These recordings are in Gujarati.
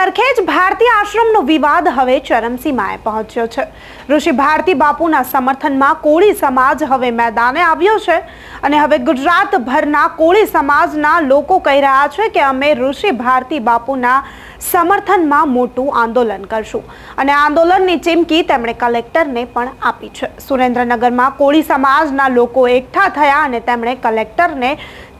સરખેજ ભારતી આશ્રમનો વિવાદ હવે ચરમસીમાએ પહોંચ્યો છે. ઋષિ ભારતી બાપુના સમર્થનમાં કોળી સમાજ હવે મેદાને આવ્યો છે અને હવે ગુજરાતભરના કોળી સમાજના લોકો કહી રહ્યા છે કે અમે ઋષિ ભારતી બાપુના સમર્થનમાં મોટું આંદોલન કરશું. અને આંદોલનની ચીમકી તેમણે કલેક્ટરને પણ આપી છે. સુરેન્દ્રનગરમાં કોળી સમાજના લોકો એકઠા થયા અને તેમણે કલેક્ટરને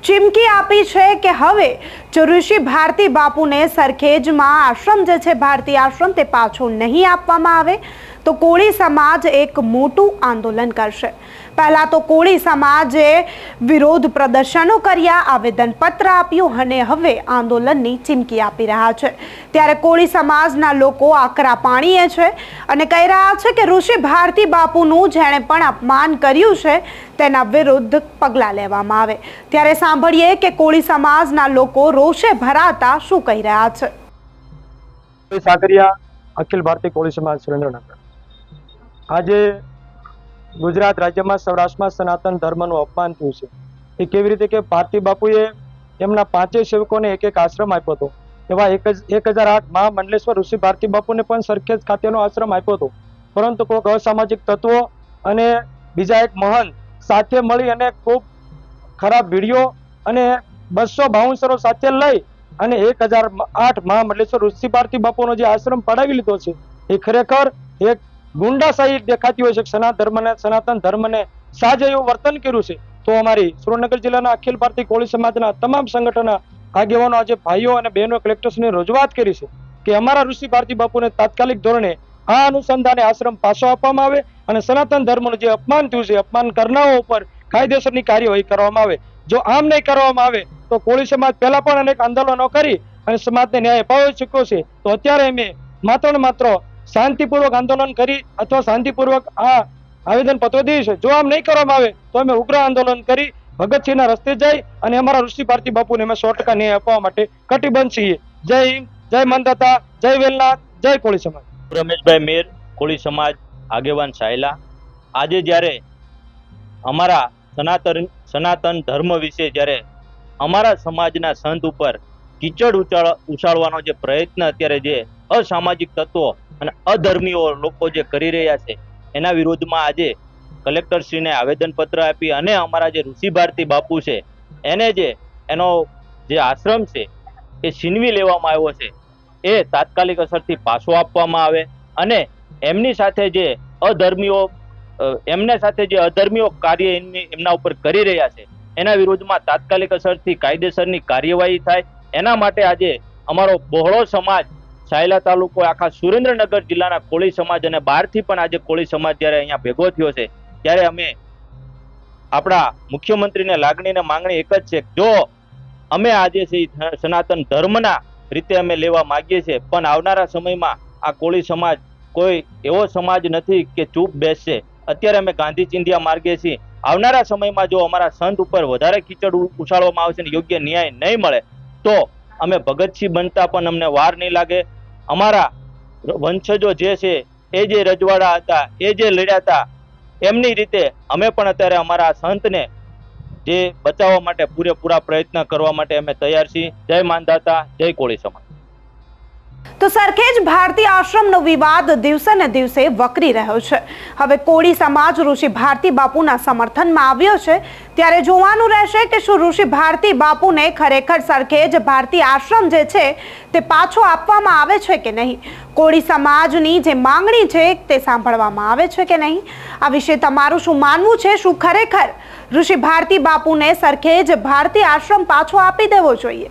ચીમકી આપી છે કે હવે જો ઋષિ ભારતી બાપુને સરખેજમાં આશ્રમ જે છે ભારતી આશ્રમ તે પાછો નહીં આપવામાં આવે, તો કોળી સમાજ એક મોટું આંદોલન કરશે. પહેલા તો કોળી સમાજે વિરોધ પ્રદર્શનો કર્યા, આવેદનપત્ર આપ્યું અને હવે આંદોલનની ચીમકી આપી રહ્યા છે. ત્યારે કોળી સમાજના લોકો આકરા પાણીએ છે અને કહી રહ્યા છે કે ઋષિ ભારતી બાપુનું જેણે પણ અપમાન કર્યું છે, તેના વિરુદ્ધ પગલાં લેવામાં આવે. ત્યારે સાંભળીએ કે કોળી સમાજના લોકો રોષે ભરાતા શું કહી રહ્યા છે? અખિલ ભારતીય કોળી સમાજ સુરેન્દ્રનગર. આજે ગુજરાત રાજ્યમાં સૌરાષ્ટ્રમાં સનાતન ધર્મનું અપમાન થયું છે. એ કેવી રીતે કે ભારતી બાપુએ એમના પાંચેય સેવકોને એક એક આશ્રમ આપ્યો હતો. એવા એક જ, એક હજાર આઠ મહા મંડલેશ્વર ઋષિ ભારતી બાપુને પણ સરખેજ ખાતેનો આશ્રમ આપ્યો હતો. પરંતુ કોઈક અસામાજિક તત્વો અને બીજા એક મહંત સાથે મળી અને ખૂબ ખરાબ વીડિયો અને બસો બાઉન્સરો સાથે લઈ અને એક હજાર આઠ મહામંડલેશ્વર ઋષિ ભારતી બાપુનો જે આશ્રમ પડાવી લીધો છે, એ ખરેખર એક ગુંડાશાહી દેખાતી હોય છે સનાતન ધર્મને સનાતન ધર્મને સાજ એવું વર્તન કર્યું છે, તો અમારી સુરેન્દ્રનગર જિલ્લાના અખિલ ભારતીય કોળી સમાજના તમામ સંગઠનના આગેવાનો આજે ભાઈઓ અને બહેનો કલેક્ટર્સને રજૂઆત કરી છે કે અમારા ઋષિ ભારતી બાપુને તાત્કાલિક ધોરણે આ અનુસંધાને આશ્રમ પાછો આપવામાં આવે અને સનાતન ધર્મનું જે અપમાન થયું છે, અપમાન કરનારો ઉપર કાયદેસરની કાર્યવાહી કરવામાં આવે. જો આમ નહીં કરવામાં આવે, તો કોળી સમાજ પહેલા પણ અનેક આંદોલનો કરી અને સમાજને ન્યાય અપાવી ચૂક્યો છે. તો અત્યારે અમે માત્ર માત્ર શાંતિપૂર્વક આંદોલન કરી અથવા શાંતિપૂર્વક આ આવેદન પત્રો દઈએ જો આમ નહીં કરવામાં આવે, તો અમે ઉગ્ર આંદોલન કરી ભગતસિંહના રસ્તે જઈ અને અમારા ઋષિ ભારતી બાપુને અમે સો ટકા ન્યાય અપાવવા માટે કટિબદ્ધ છીએ. જય હિન્દ, જય મંદતા જય વેલનાથ, જય કોળી સમાજ. રમેશભાઈ મેર, કોળી સમાજ આગેવાન સાયલા, આજે જ્યારે અમારા સનાતન સનાતન ધર્મ વિશે જ્યારે અમારા સમાજના સંત ઉપર કીચડ ઉછાળ ઉછાળવાનો જે પ્રયત્ન અત્યારે જે અસામાજિક તત્વો અને અધર્મીઓ લોકો જે કરી રહ્યા છે, એના વિરોધમાં આજે કલેક્ટરશ્રીને આવેદનપત્ર આપી અને અમારા જે ઋષિ ભારતી બાપુ છે, એને જે એનો જે આશ્રમ છે, એ છીનવી લેવામાં આવ્યો છે, એ તાત્કાલિક અસરથી પાછો આપવામાં આવે અને એમની સાથે જે અધર્મીઓ એમને સાથે જે અધર્મીઓ કાર્ય એમની, એમના ઉપર કરી રહ્યા છે, એના વિરોધમાં તાત્કાલિક અસરથી કાયદેસરની કાર્યવાહી થાય, એના માટે આજે અમારો બહોળો સમાજ સાયલા તાલુકો આખા સુરેન્દ્રનગર જિલ્લાના કોળી સમાજ અને બહારથી પણ આજે કોળી સમાજ જ્યારે અહીંયા ભેગો થયો છે, ત્યારે અમે આપણા મુખ્યમંત્રીને લાગણીને માંગણી એક જ છે જો અમે આજે છે સનાતન ધર્મના રીતે અમે લેવા માંગીએ છીએ, પણ આવનારા સમયમાં આ કોળી સમાજ કોઈ એવો સમાજ નથી કે ચૂપ બેસશે. અત્યારે અમે ગાંધી ચિંધ્યા માર્ગે છીએ. આવનારા સમયમાં જો અમારા સંત ઉપર વધારે કીચડ ઉછાળવામાં આવશે ને યોગ્ય ન્યાય નહીં મળે, તો અમે ભગતસિંહ બનતા પણ અમને વાર નહીં લાગે. અમારા વંશજો જે છે, એ જે રજવાડા હતા, એ જે લડ્યા હતા, એમની રીતે અમે પણ અત્યારે અમારા સંતને જે બચાવવા માટે પૂરેપૂરા પ્રયત્ન કરવા માટે અમે તૈયાર છીએ. જય માનદાતા, જય કોળી સમાજ. તો સરખેજ ભારતી આશ્રમનો વિવાદ દિવસે ને દિવસે વકરી રહ્યો છે. હવે કોળી સમાજ ઋષિ ભારતી બાપુના સમર્થનમાં આવ્યો છે. ત્યારે જોવાનું રહેશે કે શું ઋષિ ભારતી બાપુને ખરેખર સરખેજ ભારતી આશ્રમ જે છે તે પાછો આપવામાં આવે છે કે નહીં? કોળી સમાજની જે માંગણી છે તે સાંભળવામાં આવે છે કે નહીં? આ વિશે તમારું શું માનવું છે? શું ખરેખર ઋષિ ભારતી બાપુને સરખેજ ભારતી આશ્રમ પાછો આપી દેવો જોઈએ?